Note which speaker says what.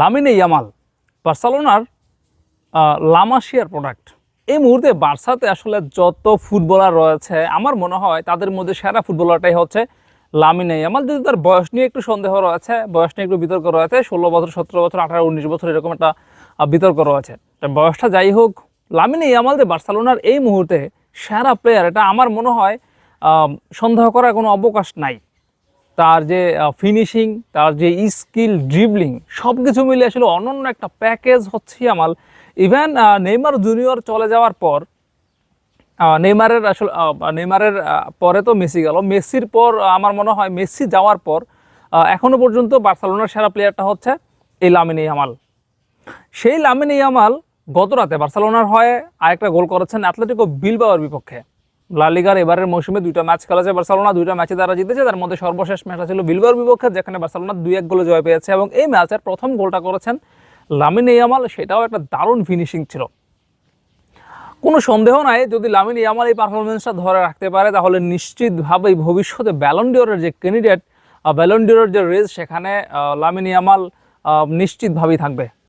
Speaker 1: Lamine Yamal, বার্সেলোনার লামাশিয়ার product এই মুহূর্তে বার্সাতে আসলে যত ফুটবলার রয়েছে, আমার মনে হয় তাদের মধ্যে সেরা ফুটবলারটাই হচ্ছে লামিনে ইয়ামাল। যদি তার বয়স নিয়ে একটু সন্দেহ রয়েছে, বয়স নিয়ে একটু বিতর্ক রয়েছে, ষোলো বছর, সতেরো বছর, আঠারো, উনিশ বছর এরকম একটা বিতর্ক রয়েছে। বয়সটা যাই হোক, লামিনে ইয়ামাল যে বার্সেলোনার এই মুহূর্তে সেরা প্লেয়ার এটা আমার মনে হয় সন্দেহ করার কোনো অবকাশ নাই। তার যে ফিনিশিং তার যে স্কিল ড্রিবলিং সব কিছু মিলে আসলে অনন্য একটা প্যাকেজ হচ্ছে আমাল ইভেন নেইমার জুনিয়র চলে যাওয়ার পর নেইমারের আসলে নেইমারের পরে তো মেসি গেল। মেসির পর আমার মনে হয় মেসি যাওয়ার পর আহ, এখনও পর্যন্ত বার্সেলোনার সেরা প্লেয়ারটা হচ্ছে এই লামিনী আমাল সেই লামিনী আমাল গত রাতে বার্সেলোনার হয়ে আরেকটা গোল করেছেন অ্যাথলেটিকো বিলবাওয়ার বিপক্ষে। লা লিগার এবারের মৌসুমে দুইটা ম্যাচ খেলেছে বার্সেলোনা, দুইটা ম্যাচে তারা জিতেছে। তার মধ্যে সর্বশেষ ম্যাচটা ছিল বিলবাওয়ার বিপক্ষে, যেখানে বার্সেলোনা দুই এক গোলে জয় পেয়েছে এবং এই ম্যাচের প্রথম গোলটা করেছেন লামিন ইয়ামাল। সেটাও একটা দারুণ ফিনিশিং ছিল। কোনো সন্দেহ নাই, যদি লামিন ইয়ামাল এই পারফরমেন্সটা ধরে রাখতে পারে, তাহলে নিশ্চিতভাবেই ভবিষ্যতে ব্যালন্ডিওরের যে ক্যান্ডিডেট ব্যালন্ডিওরের যে রেস সেখানে লামিন ইয়ামাল নিশ্চিতভাবেই থাকবে।